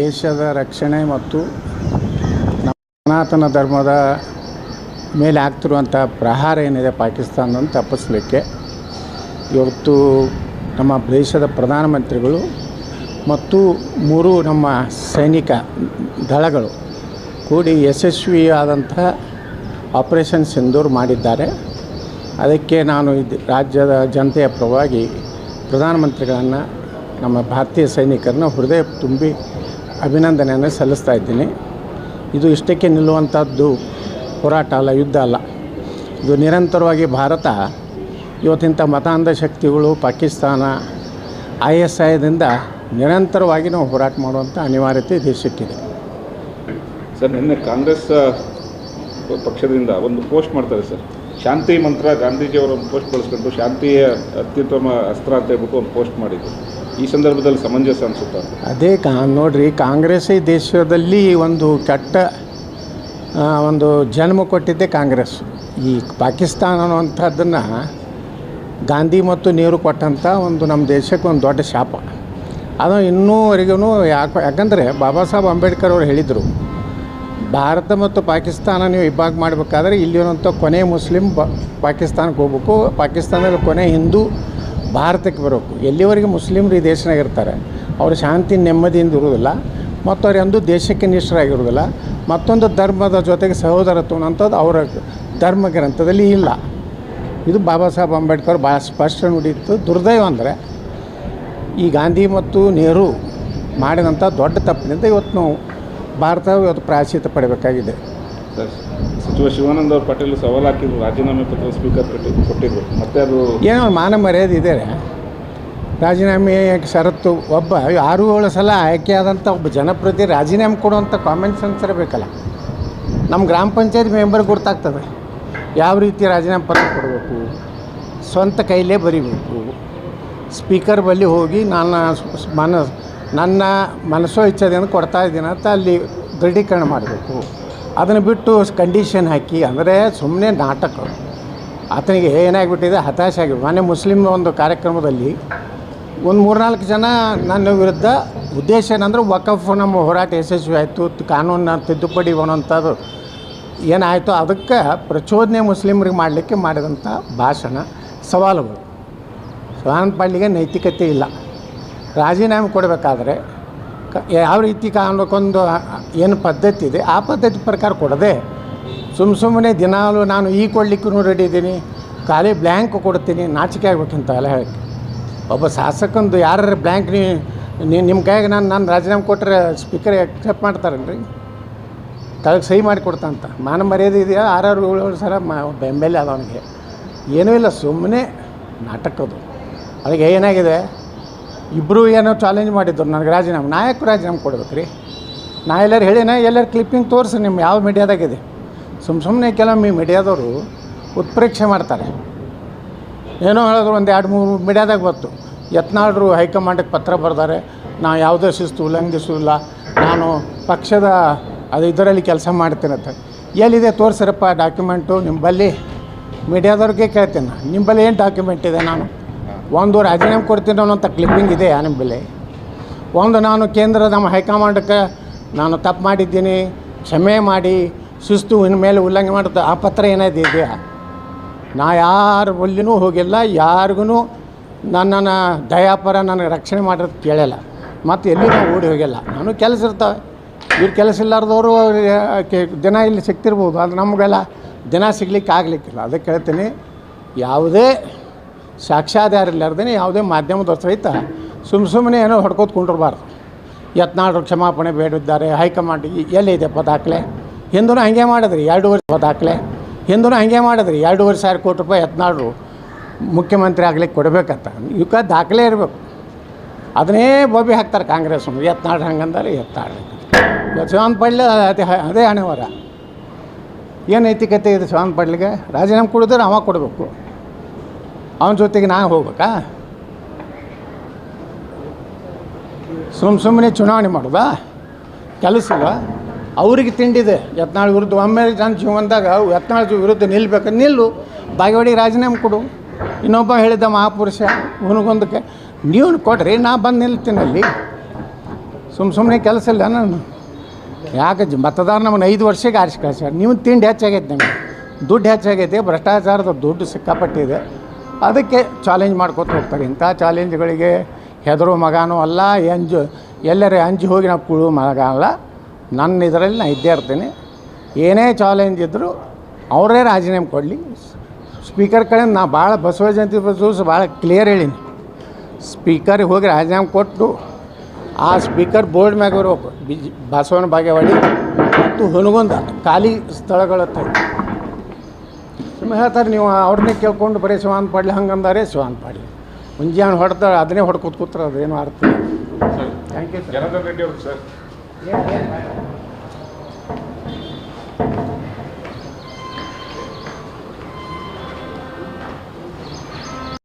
ದೇಶದ ರಕ್ಷಣೆ ಮತ್ತು ಸನಾತನ ಧರ್ಮದ ಮೇಲೆ ಆಗ್ತಿರುವಂಥ ಪ್ರಹಾರ ಏನಿದೆ ಪಾಕಿಸ್ತಾನವನ್ನು ತಪ್ಪಿಸ್ಲಿಕ್ಕೆ, ಇವತ್ತು ನಮ್ಮ ದೇಶದ ಪ್ರಧಾನಮಂತ್ರಿಗಳು ಮತ್ತು ಮೂರು ನಮ್ಮ ಸೈನಿಕ ದಳಗಳು ಕೂಡಿ ಯಶಸ್ವಿಯಾದಂಥ ಆಪರೇಷನ್ ಸಿಂಧೂರ್ ಮಾಡಿದ್ದಾರೆ. ಅದಕ್ಕೆ ನಾನು ಇದು ರಾಜ್ಯದ ಜನತೆಯ ಪರವಾಗಿ ಪ್ರಧಾನಮಂತ್ರಿಗಳನ್ನು, ನಮ್ಮ ಭಾರತೀಯ ಸೈನಿಕರನ್ನ ಹೃದಯ ತುಂಬಿ ಅಭಿನಂದನೆಯನ್ನು ಸಲ್ಲಿಸ್ತಾ ಇದ್ದೀನಿ. ಇದು ಇಷ್ಟಕ್ಕೆ ನಿಲ್ಲುವಂಥದ್ದು ಹೋರಾಟ ಅಲ್ಲ, ಯುದ್ಧ ಅಲ್ಲ. ಇದು ನಿರಂತರವಾಗಿ ಭಾರತ ಇವತ್ತಿಂಥ ಮತಾಂಧ ಶಕ್ತಿಗಳು ಪಾಕಿಸ್ತಾನ, ಐ ಎಸ್ ಐದಿಂದ ನಿರಂತರವಾಗಿ ನಾವು ಹೋರಾಟ ಮಾಡುವಂಥ ಅನಿವಾರ್ಯತೆ ದೇಶಕ್ಕಿದೆ ಸರ್, ನಿನ್ನೆ ಕಾಂಗ್ರೆಸ್ ಪಕ್ಷದಿಂದ ಒಂದು ಪೋಸ್ಟ್ ಮಾಡ್ತಾರೆ ಸರ್. ಶಾಂತಿ ಮಂತ್ರ ಗಾಂಧೀಜಿಯವರ ಒಂದು ಪೋಸ್ಟ್ ಬಳಸ್ಕೊಂಡು ಶಾಂತಿಯ ಅತ್ಯುತ್ತಮ ಅಸ್ತ್ರ ಅಂತ ಹೇಳ್ಬಿಟ್ಟು ಒಂದು ಪೋಸ್ಟ್ ಮಾಡಿದ್ರು. ಈ ಸಂದರ್ಭದಲ್ಲಿ ಸಮಂಜಸ ಅನಿಸುತ್ತಾ? ಅದೇ ಕಾ, ನೋಡ್ರಿ, ಕಾಂಗ್ರೆಸ್ ಈ ದೇಶದಲ್ಲಿ ಒಂದು ಕೆಟ್ಟ ಒಂದು ಜನ್ಮ ಕೊಟ್ಟಿದ್ದೆ ಕಾಂಗ್ರೆಸ್. ಈ ಪಾಕಿಸ್ತಾನ ಅನ್ನುವಂಥದ್ದನ್ನು ಗಾಂಧಿ ಮತ್ತು ನೀರು ಕೊಟ್ಟಂಥ ಒಂದು ನಮ್ಮ ದೇಶಕ್ಕೆ ಒಂದು ದೊಡ್ಡ ಶಾಪ. ಅದು ಇನ್ನೂವರೆಗೂ ಯಾಕೆ, ಯಾಕಂದರೆ ಬಾಬಾ ಸಾಹೇಬ್ ಅಂಬೇಡ್ಕರ್ ಅವರು ಹೇಳಿದರು, ಭಾರತ ಮತ್ತು ಪಾಕಿಸ್ತಾನ ನೀವು ಇಬ್ಬಾಗ ಮಾಡಬೇಕಾದ್ರೆ ಇಲ್ಲಿರುವಂಥ ಕೊನೆ ಮುಸ್ಲಿಂ ಪಾಕಿಸ್ತಾನಕ್ಕೆ ಹೋಗ್ಬೇಕು. ಪಾಕಿಸ್ತಾನದಲ್ಲಿ ಕೊನೆ ಹಿಂದೂ ಭಾರತಕ್ಕೆ ಬರಬೇಕು ಎಲ್ಲಿವರೆಗೆ ಮುಸ್ಲಿಮ್ರು ಈ ದೇಶನಾಗ ಇರ್ತಾರೆ, ಅವರು ಶಾಂತಿ, ನೆಮ್ಮದಿಯಿಂದ ಇರುವುದಿಲ್ಲ ಮತ್ತು ಅವ್ರು ಎಂದೂ ದೇಶಕ್ಕೆ ನಿಷ್ಠರಾಗಿರುವುದಿಲ್ಲ, ಮತ್ತೊಂದು ಧರ್ಮದ ಜೊತೆಗೆ ಸಹೋದರತ್ವ ಅಂಥದ್ದು ಅವರ ಧರ್ಮ ಗ್ರಂಥದಲ್ಲಿ ಇಲ್ಲ. ಇದು ಬಾಬಾ ಸಾಹೇಬ್ ಅಂಬೇಡ್ಕರ್ ಭಾಳ ಸ್ಪಷ್ಟ ನುಡಿತ್ತು ದುರ್ದೈವ ಅಂದರೆ ಈ ಗಾಂಧಿ ಮತ್ತು ನೆಹರು ಮಾಡಿದಂಥ ದೊಡ್ಡ ತಪ್ಪಿನಿಂದ ಇವತ್ತು ನಾವು ಭಾರತ ಇವತ್ತು ಪ್ರಾಚೀತ ಪಡಬೇಕಾಗಿದೆ. ಸಚಿವ ಶಿವಾನಂದ ಅವ್ರ ಪಾಟೀಲ್ ಸವಾಲು ರಾಜೀನಾಮೆ ಪತ್ರ ಸ್ಪೀಕರ್ ಕೊಟ್ಟಿ ಕೊಟ್ಟಿದ್ರು. ಮತ್ತೆ ಅದು ಏನೋ ಮಾನ ಮರ್ಯಾದೆ ಇದೆ. ರಾಜೀನಾಮೆ ಷರತ್ತು ಒಬ್ಬ ಆರು ಏಳು ಸಲ ಆಯ್ಕೆಯಾದಂಥ ಒಬ್ಬ ಜನಪ್ರತಿ ರಾಜೀನಾಮೆ ಕೊಡುವಂಥ ಕಾಮನ್ ಸೆನ್ಸ್ ಇರಬೇಕಲ್ಲ. ನಮ್ಮ ಗ್ರಾಮ ಪಂಚಾಯತ್ ಮೆಂಬರ್ ಗೊತ್ತಾಗ್ತದೆ. ಯಾವ ರೀತಿ ರಾಜೀನಾಮೆ ಪತ್ರ ಕೊಡಬೇಕು? ಸ್ವಂತ ಕೈಲೇ ಬರಿಬೇಕು. ಸ್ಪೀಕರ್ ಬಳಿ ಹೋಗಿ ನನ್ನ ಮನ, ನನ್ನ ಮನಸ್ಸೋ ಇಚ್ಛೆದಿಂದ ಕೊಡ್ತಾ ಇದ್ದೀನಿ ಅಂತ ಅಲ್ಲಿ ದೃಢೀಕರಣ ಮಾಡಬೇಕು. ಅದನ್ನು ಬಿಟ್ಟು ಕಂಡೀಷನ್ ಹಾಕಿ, ಅಂದರೆ ಸುಮ್ಮನೆ ನಾಟಕ. ಆತನಿಗೆ ಏನಾಗಿಬಿಟ್ಟಿದೆ ಹತಾಶೆ ಆಗಿ ಮೊನ್ನೆ ಮುಸ್ಲಿಮ್ ಒಂದು ಕಾರ್ಯಕ್ರಮದಲ್ಲಿ ಒಂದು ಮೂರ್ನಾಲ್ಕು ಜನ ನನ್ನ ವಿರುದ್ಧ ಉದ್ದೇಶ ಏನಂದ್ರೆ ವಕಫ್ ನಮ್ಮ ಹೋರಾಟ ಯಶಸ್ವಿ ಆಯಿತು, ಕಾನೂನ ತಿದ್ದುಪಡಿ ಅನ್ನೋಂಥದ್ದು ಏನಾಯಿತು, ಅದಕ್ಕೆ ಪ್ರಚೋದನೆ ಮುಸ್ಲಿಮ್ರಿಗೆ ಮಾಡಲಿಕ್ಕೆ ಮಾಡಿದಂಥ ಭಾಷಣ ಸವಾಲುಗಳು. ಶಿವಾನಂದ ಪಾಡ್ಲಿಗೆ ನೈತಿಕತೆ ಇಲ್ಲ. ರಾಜೀನಾಮೆ ಕೊಡಬೇಕಾದ್ರೆ ಯಾವ ರೀತಿ ಕಾನೂನಕ್ಕೊಂದು ಏನು ಪದ್ಧತಿ ಇದೆ, ಆ ಪದ್ಧತಿ ಪ್ರಕಾರ ಕೊಡದೆ ಸುಮ್ಮ ಸುಮ್ಮನೆ ದಿನಾಲು ನಾನು ಈ ಕೊಡ್ಲಿಕ್ಕೂ ರೆಡಿ ಇದ್ದೀನಿ, ಖಾಲಿ ಬ್ಲ್ಯಾಂಕ್ ಕೊಡ್ತೀನಿ, ನಾಚಿಕೆ ಆಗ್ಬೇಕಂತ ಎಲ್ಲ ಹೇಳಕ್ಕೆ. ಒಬ್ಬ ಶಾಸಕಂದು ಯಾರು ಬ್ಲ್ಯಾಂಕ್ ನೀ ನಿಮ್ಮ ಕೈಯಾಗ ನಾನು ನಾನು ರಾಜೀನಾಮೆ ಕೊಟ್ಟರೆ ಸ್ಪೀಕರ್ ಅಕ್ಸೆಪ್ಟ್ ಮಾಡ್ತಾರಲ್ರಿ ತಳಗೆ ಸಹಿ ಮಾಡಿ ಕೊಡ್ತಂತ ಮಾನ ಮರ್ಯಾದೆ ಇದೆಯಾ? ಆರಾರು ಏಳು ಸರ ಸಲ ಮ ಎಂ ಎ ಅವನಿಗೆ ಏನೂ ಇಲ್ಲ ಸುಮ್ಮನೆ ನಾಟಕದು ಅದಕ್ಕೆ ಏನಾಗಿದೆ? ಇಬ್ಬರು ಏನೋ ಚಾಲೆಂಜ್ ಮಾಡಿದ್ರು. ನನಗೆ ರಾಜೀನಾಮೆ ನಾಯಕ ಯಾಕೆ ರಾಜೀನಾಮೆ ಕೊಡ್ಬೇಕು ರೀ ನಾ ಎಲ್ಲರೂ ಹೇಳಿನ ಎಲ್ಲರೂ ಕ್ಲಿಪ್ಪಿಂಗ್ ತೋರಿಸಿ ನಿಮ್ಮ ಯಾವ ಮೀಡಿಯಾದಾಗಿದೆ. ಸುಮ್ಮ ಸುಮ್ಮನೆ ಕೆಲವೊಮ್ಮೆ ಮೀಡಿಯಾದವರು ಉತ್ಪ್ರೇಕ್ಷೆ ಮಾಡ್ತಾರೆ. ಏನೋ ಹೇಳಿದ್ರು ಒಂದು ಎರಡು ಮೂರು ಮೀಡಿಯಾದಾಗ ಬಂತು. ಯತ್ನಾಳರು ಹೈಕಮಾಂಡಿಗೆ ಪತ್ರ ಬರ್ದಾರೆ, ನಾ ಯಾವುದೇ ಶಿಸ್ತು ಉಲ್ಲಂಘಿಸಿಲ್ಲ ನಾನು ಪಕ್ಷದ ಅದು ಇದರಲ್ಲಿ ಕೆಲಸ ಮಾಡ್ತೀನಿ ಅಂತ. ಎಲ್ಲಿದೆ ತೋರಿಸ್ರಪ್ಪ ಡಾಕ್ಯುಮೆಂಟು ನಿಮ್ಮಲ್ಲಿ ಮೀಡಿಯಾದವ್ರಿಗೆ ಕೇಳ್ತೀನಿ. ನಾನು ನಿಂಬಲ್ಲಿ ಏನು ಡಾಕ್ಯುಮೆಂಟ್ ಇದೆ ನಾನು? ಒಂದು ರಾಜೀನಾಮೆ ಕೊಡ್ತೀನಿ ಅನ್ನೋಂಥ ಕ್ಲಿಪ್ಪಿಂಗ್ ಇದೆ ನಿಮ್ಮ ಬೆಲೆ ಒಂದು ನಾನು ಕೇಂದ್ರ ನಮ್ಮ ಹೈಕಮಾಂಡಕ್ಕೆ ನಾನು ತಪ್ಪು ಮಾಡಿದ್ದೀನಿ, ಕ್ಷಮೆ ಮಾಡಿ, ಶಿಸ್ತು ಇನ್ಮೇಲೆ ಉಲ್ಲಂಘನೆ ಮಾಡುತ್ತೆ ಆ ಪತ್ರ ಏನಾದ್ರು ಇದೆಯಾ? ನಾ ಯಾರ ಬಲ್ಲಿನೂ ಹೋಗಿಲ್ಲ, ಯಾರಿಗೂ ನನ್ನನ್ನು ದಯಾಪರ ನನಗೆ ರಕ್ಷಣೆ ಮಾಡೋದು ಕೇಳಲ್ಲ. ಮತ್ತು ಎಲ್ಲಿ ನಾವು ಓಡಿ ಹೋಗಿಲ್ಲ? ನಾನು ಕೆಲಸ ಇರ್ತವೆ. ಇವ್ರು ಕೆಲಸ ಇಲ್ಲಾರ್ದವರು ದಿನ ಇಲ್ಲಿ ಸಿಗ್ತಿರ್ಬೋದು ಅದು ನಮಗೆಲ್ಲ ದಿನ ಸಿಗ್ಲಿಕ್ಕೆ ಆಗಲಿಕ್ಕಿಲ್ಲ. ಅದಕ್ಕೆ ಹೇಳ್ತೀನಿ, ಯಾವುದೇ ಸಾಕ್ಷಾಧಾರ ಇಲ್ಲಾರ್ದೇ ಯಾವುದೇ ಮಾಧ್ಯಮದ ಸಹಿತ ಸುಮ್ಮ ಸುಮ್ಮನೆ ಏನೋ ಹೊಡ್ಕೋತ ಕುಂಡಿರಬಾರ್ದು. ಯತ್ನಾಳರು ಕ್ಷಮಾಪಣೆ ಬೇಡಿದ್ದಾರೆ, ಹೈಕಮಾಂಡ್ ಎಲ್ಲಿ ಎಲ್ಲಿದೆಪ್ಪ ದಾಖಲೆ ಹಿಂದೂ ಹಂಗೆ ಮಾಡಿದ್ರಿ ಎರಡೂವರೆ ದಾಖಲೆ ಹಿಂದೂ ಹಂಗೆ ಮಾಡಿದ್ರಿ ಎರಡೂವರೆ ಸಾವಿರ ಕೋಟಿ ರೂಪಾಯಿ ಯತ್ನಾಳರು ಮುಖ್ಯಮಂತ್ರಿ ಆಗ್ಲಿಕ್ಕೆ ಕೊಡಬೇಕಂತ. ಇವಕ್ಕೆ ದಾಖಲೆ ಇರಬೇಕು. ಅದನ್ನೇ ಬೊಬ್ಬಿ ಹಾಕ್ತಾರೆ ಕಾಂಗ್ರೆಸ್ ಯತ್ನಾಳ್ ಹಂಗಂದಾರೆ ಯತ್ನಾಳ್ ಶಿವಾನಂದ ಪಡ್ಲೆ ಅದೇ ಅದೇ ಹಣೆವರ ಏನು ನೈತಿಕತೆ ಇದೆ ಶಿವಾನಂದ ಪಡ್ಲಿಗೆ? ರಾಜೀನಾಮೆ ಕೊಡಿದ್ರೆ ಅವ ಕೊಡಬೇಕು. ಅವನ ಜೊತೆಗೆ ನಾನು ಹೋಗ್ಬೇಕಾ? ಸುಮ್ಮ ಸುಮ್ಮನೆ ಚುನಾವಣೆ ಮಾಡೋದಾ? ಕೆಲಸ ಅವ್ರಿಗೆ ತಿಂಡಿದೆ. ಯತ್ನಾಳ್ ವಿರುದ್ಧ, ಒಮ್ಮೆ ನನ್ನ ಜೀವನದಾಗ ಯತ್ನಾಳ್ ವಿರುದ್ಧ ನಿಲ್ಬೇಕು. ನಿಲ್ಲು. ಬಾಗೇವಾಡಿಗೆ ರಾಜೀನಾಮೆ ಕೊಡು. ಇನ್ನೊಬ್ಬ ಹೇಳಿದ್ದ ಮಹಾಪುರುಷ ಇವನಿಗೊಂದಕ್ಕೆ ನೀವು ಕೊಡ್ರಿ ನಾ ಬಂದು ನಿಲ್ತೀನಿ ಅಲ್ಲಿ. ಸುಮ್ಮ ಸುಮ್ಮನೆ ಕೆಲಸ ಇಲ್ಲ ನಾನು. ಯಾಕೆ ಮತದಾರ ನಮ್ಮನ್ನು ಐದು ವರ್ಷಕ್ಕೆ ಆರಿಸಿ ಕಳ್ಸ್ಯಾರ. ನೀವು ತಿಂಡಿ ಹೆಚ್ಚಾಗೈತೆ ನಮಗೆ. ದುಡ್ಡು ಹೆಚ್ಚಾಗೈತೆ, ಭ್ರಷ್ಟಾಚಾರದ ದುಡ್ಡು ಸಿಕ್ಕಾಪಟ್ಟಿದೆ. ಅದಕ್ಕೆ ಚಾಲೆಂಜ್ ಮಾಡ್ಕೊತ ಹೋಗ್ತಾರೆ. ಇಂಥ ಚಾಲೆಂಜ್ಗಳಿಗೆ ಹೆದರೋ ಮಗನೂ ಅಲ್ಲ, ಎಂಜು, ಎಲ್ಲರೇ ಅಂಜಿ ಹೋಗಿ ನಾವು ಕುಳು ಮಗ ಅಲ್ಲ. ನನ್ನ ಇದರಲ್ಲಿ ನಾನು ಇದ್ದೇ ಇರ್ತೀನಿ. ಏನೇ ಚಾಲೆಂಜ್ ಇದ್ದರೂ ಅವರೇ ರಾಜೀನಾಮೆ ಕೊಡಲಿ. ಸ್ಪೀಕರ್ ಕಡೆ ನಾ ಭಾಳ ಬಸವ ಜಯಂತಿ ಬಸವ ಭಾಳ ಕ್ಲಿಯರ್ ಹೇಳೀನಿ. ಸ್ಪೀಕರ್ಗೆ ಹೋಗಿ ರಾಜೀನಾಮೆ ಕೊಟ್ಟು, ಆ ಸ್ಪೀಕರ್ ಬೋರ್ಡ್ ಮ್ಯಾಗ ಬಿಜ್ ಬಸವನ ಬಾಗೇವಾಡಿ ಮತ್ತು ಹುನಗುಂದ ಖಾಲಿ ಸ್ಥಳಗಳು ಹೇಳ್ತಾರೆ ನೀವು ಅವ್ರನ್ನೇ ಕೇಳ್ಕೊಂಡು ಬರೀ ಶಿವಾನ್ ಪಾಡ್ಲಿ ಹಂಗಂದಾರೆ ಶಿವಾನ್ ಪಾಡ್ಲಿ. ಮುಂಜಾನೆ ಹೊಡೆದ ಅದನ್ನೇ ಹೊಡ್ಕೊತ ಕೂತ್ರೆ ಅದೇನು ಅರ್ಥ ಥ್ಯಾಂಕ್ ಯು ಸರ್.